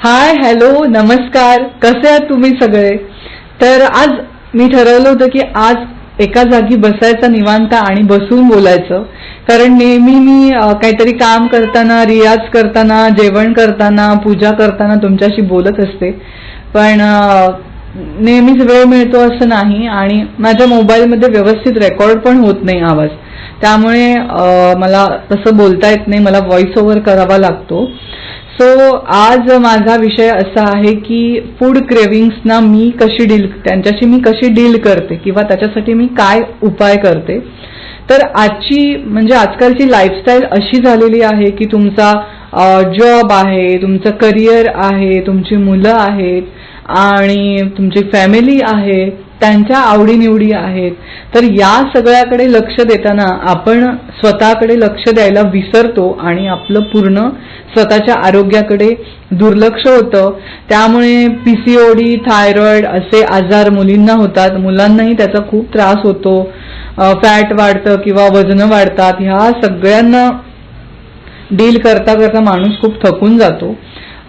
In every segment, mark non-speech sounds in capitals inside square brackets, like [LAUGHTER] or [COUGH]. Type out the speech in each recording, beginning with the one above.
Hi hello नमस्कार. कसे आहात तुम्ही सगळे? तर आज मी ठरवलं होतं की आज एका जागी बसायचं निवांत आणि बसून बोलायचं. कारण नेहमी मी काहीतरी काम करताना रियाज करताना जेवण करताना पूजा करताना तुमच्याशी बोलत असते. पण नेहमीच वेळ मिळतो असं नाही आणि माझ्या मोबाईलमध्ये व्यवस्थित रेकॉर्ड पण होत नाही आवाज. त्यामुळे मला तसं बोलता येत नाही. मला व्हॉइस ओव्हर करावा लागतो. सो आज माझा विषय असा आहे की फूड क्रेविंग्सना मी कशी डील त्यांच्याशी मी कशी डील करते किंवा त्याच्यासाठी मी काय उपाय करते. तर आजची म्हणजे आजकालची लाईफस्टाईल अशी झालेली आहे की तुमचा जॉब आहे तुमचं करिअर आहे तुमची मुलं आहेत आणि तुमची फॅमिली आहे. त्यांच्या आवडीनिवडी आहेत. तर या सगळ्याकडे लक्ष देताना आपण स्वतःकडे लक्ष द्यायला विसरतो आणि आपलं पूर्ण स्वतःच्या आरोग्याकडे दुर्लक्ष होतं. त्यामुळे पीसीओडी थायरॉइड असे आजार मुलींना होतात. मुलांनाही त्याचा खूप त्रास होतो. फॅट वाढतं किंवा वजन वाढतात. ह्या सगळ्यांना डील करता करता माणूस खूप थकून जातो.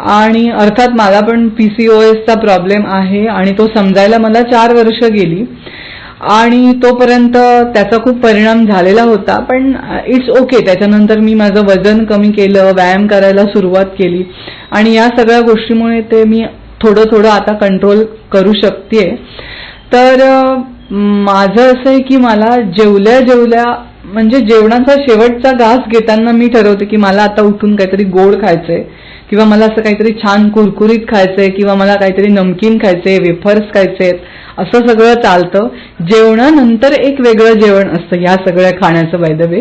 आणि अर्थात मला पण पीसीओएसचा प्रॉब्लेम आहे आणि तो समजायला मला चार वर्ष गेली. आणि तोपर्यंत त्याचा खूप परिणाम झालेला होता पण इट्स ओके त्याच्यानंतर मी माझं वजन कमी केलं व्यायाम करायला सुरुवात केली. आणि या सगळ्या गोष्टीमुळे ते मी थोडं थोडं आता कंट्रोल करू शकते तर माझं असं आहे की मला जेवल्या जेवल्या म्हणजे जेवणाचा शेवटचा घास घेताना मी ठरवते की मला आता उठून काहीतरी गोड खायचंय. किंवा मला असं काहीतरी छान कुरकुरीत खायचंय किंवा मला काहीतरी नमकीन खायचंय वेफर्स खायचेत असं सगळं चालतं. जेवणानंतर एक वेगळं जेवण असतं या सगळ्या खाण्याचं बाय द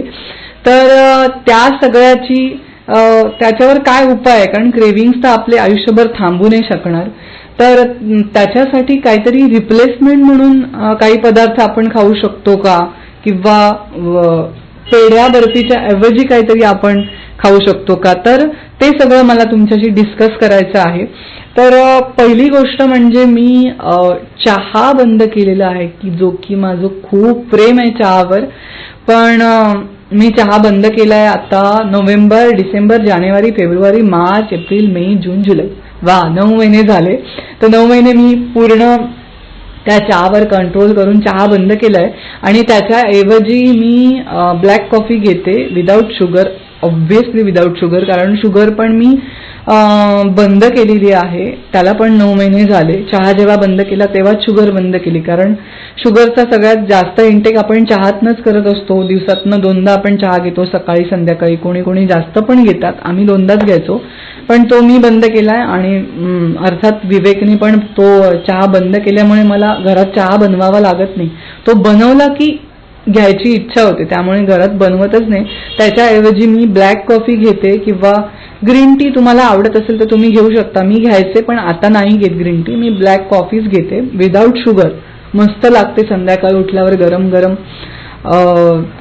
तर त्या सगळ्याची त्याच्यावर काय उपाय आहे? कारण क्रेविंग्स तर आपले आयुष्यभर थांबू नाही शकणार. तर त्याच्यासाठी काहीतरी रिप्लेसमेंट म्हणून काही पदार्थ आपण खाऊ शकतो का? किंवा पेढ्या बर्फीच्या ऐवजी काहीतरी आपण खाऊ शकतो का? तर ते सगळं मला तुमच्याशी डिस्कस करायचं आहे. तर पहिली गोष्ट म्हणजे मी चहा बंद केलेला आहे की जो की माझं खूप प्रेम आहे चहावर. पण मी चहा बंद केलाय आता नोव्हेंबर डिसेंबर जानेवारी फेब्रुवारी मार्च एप्रिल मे जून जुलै. वा नऊ महिने झाले. तर नऊ महिने मी पूर्ण त्या चहावर कंट्रोल करून चहा बंद केलाय. आणि त्याच्याऐवजी मी ब्लॅक कॉफी घेते without sugar obviously without sugar कारण शुगर पण मी बंद केलेली आहे. त्याला पण नऊ महिने झाले. चहा जेव्हा बंद केला तेव्हाच शुगर बंद केली. कारण शुगरचा सगळ्यात जास्त इंटेक आपण चहातनंच करत असतो. दिवसातनं दोनदा आपण चहा घेतो. सकाळी संध्याकाळी कोणी कोणी जास्त पण घेतात. आम्ही दोनदाच घ्यायचो. पण तो मी बंद केलाय आणि अर्थात विवेकने पण तो चहा बंद केल्यामुळे मला घरात चहा बनवावा लागत नाही. तो बनवला की घ्यायची इच्छा होते त्यामुळे घरात बनवतच नाही. त्याच्याऐवजी मी ब्लॅक कॉफी घेते किंवा ग्रीन टी तुम्हाला आवडत असेल तर तुम्ही घेऊ शकता. मी घ्यायचे पण आता नाही घेत ग्रीन टी मी ब्लॅक कॉफीच घेते विदाऊट शुगर मस्त लागते संध्याकाळी उठल्यावर गरम गरम.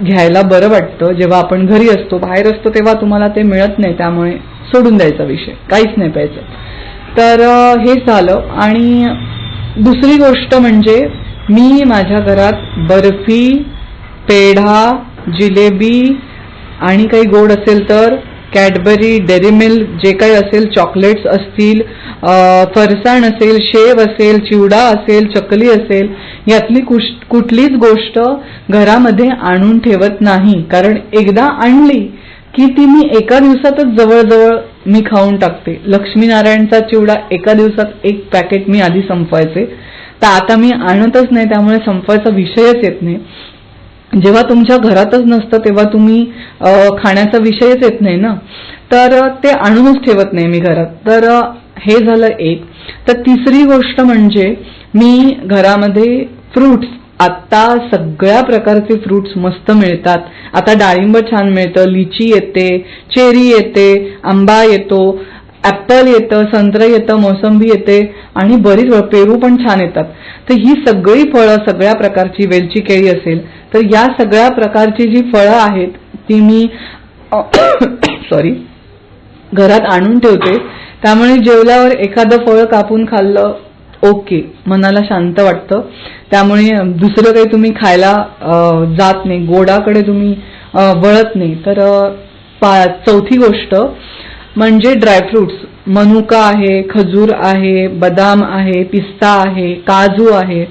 घ्यायला बरं वाटतं. जेव्हा आपण घरी असतो बाहेर असतो तेव्हा तुम्हाला ते मिळत नाही. त्यामुळे सोडून द्यायचा विषय. काहीच नाही प्यायचं. तर हे झालं. आणि दुसरी गोष्ट म्हणजे मी माझ्या घरात बर्फी पेढा जिलेबी आणि काही गोड असेल तर कॅडबरी डेअरी मिल्क जे काही असेल चॉकलेट्स असतील फरसाण असेल शेव असेल चिवडा असेल चकली असेल यातली कुश- कुठलीच गोष्ट घरामध्ये आणून ठेवत नाही. कारण एकदा आणली की ती मी एका दिवसातच जवळजवळ मी खाऊन टाकते. लक्ष्मीनारायणचा चिवडा एका दिवसात एक पॅकेट मी आधी संपवायचे. तर आता मी आणतच नाही त्यामुळे संपवायचा विषयच येत नाही. जेव्हा तुमच्या घरातच नसतं तेव्हा तुम्ही खाण्याचा विषयच येत नाही ना? तर ते आणूनच ठेवत नाही मी घरात. तर हे झालं एक. तर तिसरी गोष्ट म्हणजे मी घरामध्ये फ्रुट्स आता सगळ्या प्रकारचे फ्रुट्स मस्त मिळतात. आता डाळिंब छान मिळतं लिची येते चेरी येते आंबा येतो ॲपल येतं संत्र येतं मोसंबी येते आणि बरीच पेरू पण छान येतात. तर ही सगळी फळं सगळ्या प्रकारची वेलची केळी असेल तर या सगळ्या प्रकारची जी फळं आहेत ती मी सॉरी [COUGHS] घरात आणून ठेवते. त्यामुळे जेवल्यावर एखादं फळ कापून खाल्लं ओके मनाला शांत वाटतं. त्यामुळे दुसरं काही तुम्ही खायला जात नाही गोडाकडे तुम्ही वळत नाही. तर चौथी गोष्ट म्हणजे ड्रायफ्रुट्स मनुका आहे खजूर आहे बदाम आहे पिस्ता आहे काजू आहे.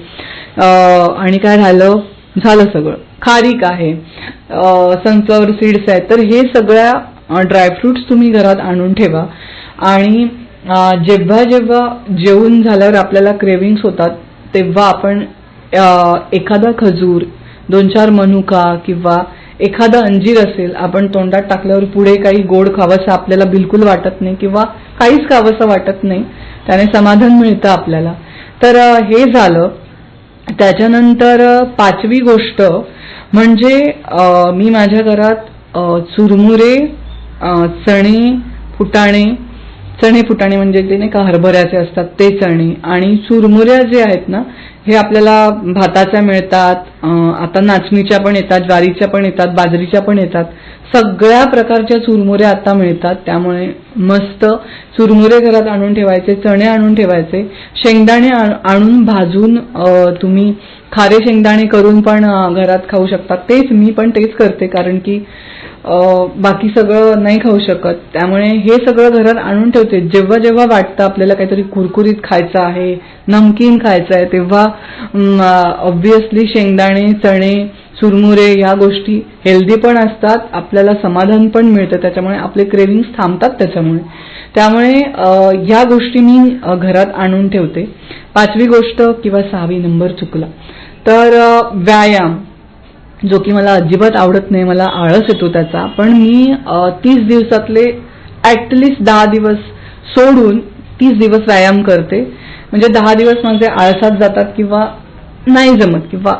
आणि काय राहिलं? झालं सगळं. खारीक आहे. सनफ्लॉवर सीड्स आहेत. तर हे सगळ्या ड्रायफ्रुट्स तुम्ही घरात आणून ठेवा. आणि जेव्हा जेव्हा जेवून झाल्यावर आपल्याला क्रेविंग्स होतात तेव्हा आपण एखादा खजूर दोन चार मनुका किंवा एखादा अंजीर असेल आपण तोंडात टाकल्यावर पुढे काही गोड खावंसं आपल्याला बिलकुल वाटत नाही किंवा काहीच खावंसं वाटत नाही त्याने समाधान मिळतं आपल्याला. तर हे झालं. त्याच्यानंतर पाचवी गोष्ट म्हणजे मी माझ्या घरात चुरमुरे चणे फुटाणे चणे फुटाणे म्हणजे ते नाही का हरभऱ्याचे असतात ते चणे आणि चुरमुऱ्या जे आहेत ना हे आपल्याला भाताच्या मिळतात आता नाचणीच्या पण येतात ज्वारीच्या पण येतात बाजरीच्या पण येतात. सगळ्या प्रकारच्या चुरमुऱ्या आता मिळतात. त्यामुळे मस्त चुरमुरे घरात आणून ठेवायचे चणे आणून ठेवायचे. शेंगदाणे आण- आणून भाजून तुम्ही खारे शेंगदाणे करून पण घरात खाऊ शकता. तेच मी पण तेच करते कारण की बाकी सगळं नाही खाऊ शकत. त्यामुळे हे सगळं घरात आणून ठेवते. जेव्हा जेव्हा वाटतं आपल्याला काहीतरी कुरकुरीत खायचं आहे नमकीन खायचं आहे तेव्हा ऑब्विसली शेंगदाणे चणे चुरमुरे या गोष्टी हेल्दी पण असतात आपल्याला समाधान पण मिळतं. त्याच्यामुळे आपले क्रेविंग्स थांबतात त्याच्यामुळे. त्यामुळे ह्या या गोष्टी मी घरात आणून ठेवते. पाचवी गोष्ट किंवा सहावी नंबर चुकला. तर व्यायाम. जो की मला अजिबात आवडत नाही मला आळस येतो त्याचा. पण मी तीस दिवसातले ॲटलिस्ट दहा दिवस सोडून तीस दिवस व्यायाम करते. म्हणजे दहा दिवस माझे आळसात जातात किंवा नाही जमत किंवा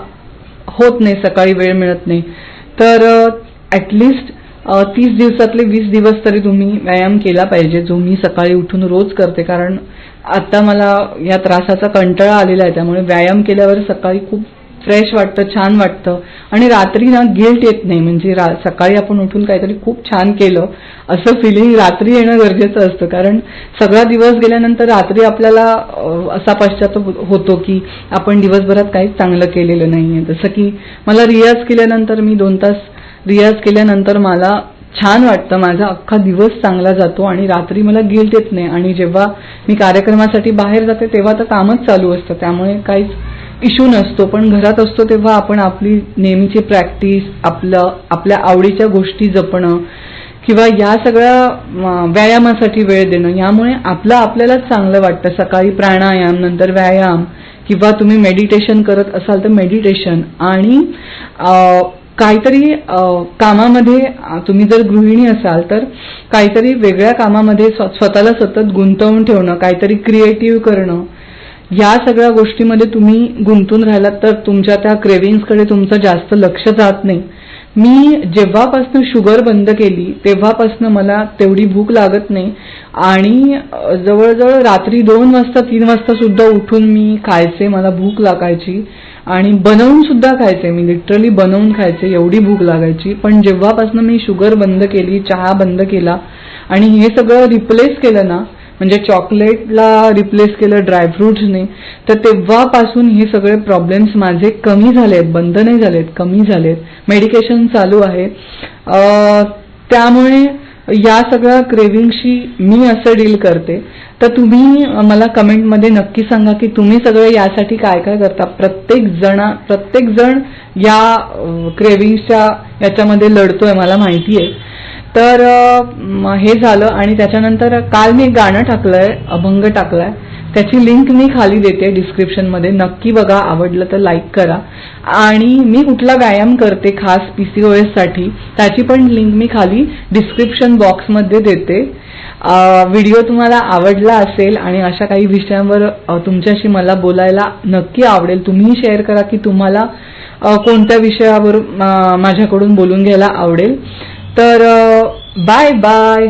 होत नाही सकाळी वेळ मिळत नाही. तर ॲटलिस्ट तीस दिवसातले वीस दिवस तरी तुम्ही व्यायाम केला पाहिजे जो मी सकाळी उठून रोज करते. कारण आता मला या त्रासाचा कंटाळा आलेला आहे त्यामुळे व्यायाम केल्यावर सकाळी खूप फ्रेश वाटतं छान वाटतं. आणि रात्री ना गिल्ट येत नाही. म्हणजे रा सकाळी आपण उठून काहीतरी खूप छान केलं असं फिलिंग रात्री येणं गरजेचं असतं. कारण सगळा दिवस गेल्यानंतर रात्री आपल्याला असा पश्चाताप होतो की आपण दिवसभरात काहीच चांगलं केलेलं नाही आहे जसं की मला रियाज केल्यानंतर मी दोन तास रियाज केल्यानंतर मला छान वाटतं. माझा अख्खा दिवस चांगला जातो आणि रात्री मला गिल्ट येत नाही. आणि जेव्हा मी कार्यक्रमासाठी बाहेर जाते तेव्हा तर कामच चालू असतं. त्यामुळे काहीच इश्यू नसतो पण घरात असतो तेव्हा आपण आपली नेहमीची प्रॅक्टिस आपलं आपल्या आवडीच्या गोष्टी जपणं किंवा या सगळ्या व्यायामासाठी वेळ देणं यामुळे आपलं आपल्यालाच चांगलं वाटतं. सकाळी प्राणायाम नंतर व्यायाम किंवा तुम्ही मेडिटेशन करत असाल तर मेडिटेशन आणि काहीतरी कामामध्ये तुम्ही जर गृहिणी असाल तर काहीतरी वेगळ्या कामामध्ये स्वतःला सतत गुंतवून ठेवणं काहीतरी क्रिएटिव्ह करणं या सगळ्या गोष्टीमध्ये तुम्ही गुंतून राहिलात तर तुमच्या त्या क्रेविंग्सकडे तुमचं जास्त लक्ष जात नाही. मी जेव्हापासनं शुगर बंद केली तेव्हापासनं मला तेवढी भूक लागत नाही. आणि जवळजवळ रात्री दोन वाजता तीन वाजता सुद्धा उठून मी खायचे मला भूक लागायची. आणि बनवून सुद्धा खायचे मी लिटरली बनवून खायचे एवढी भूक लागायची. पण जेव्हापासनं मी शुगर बंद केली चहा बंद केला आणि हे सगळं रिप्लेस केलं ना म्हणजे चॉकलेटला रिप्लेस केलं ड्रायफ्रुट्सने तर तेव्हापासून हे सगळे प्रॉब्लेम्स माझे कमी झालेत बंद नाही झालेत कमी झालेत. मेडिकेशन चालू आहे. त्यामुळे या सगळ्या क्रेविंगशी मी असं डील करते. तर तुम्ही मला कमेंटमध्ये नक्की सांगा की तुम्ही सगळे यासाठी काय काय करता. प्रत्येक जणा प्रत्येक जण या क्रेविंगच्या याच्यामध्ये लढतोय मला माहिती आहे तर हे झालं आणि त्याच्यानंतर काल मी एक गाणं टाकलंय अभंग टाकलाय. त्याची लिंक मी खाली देते डिस्क्रिप्शनमध्ये नक्की बघा आवडलं तर लाईक करा. आणि मी कुठला व्यायाम करते खास पीसीओएससाठी त्याची पण लिंक मी खाली डिस्क्रिप्शन बॉक्समध्ये देते. व्हिडिओ तुम्हाला आवडला असेल आणि अशा काही विषयांवर तुमच्याशी मला बोलायला नक्की आवडेल तुम्ही शेअर करा की तुम्हाला कोणत्या विषयावर माझ्याकडून बोलून घ्यायला आवडेल. तर बाय बाय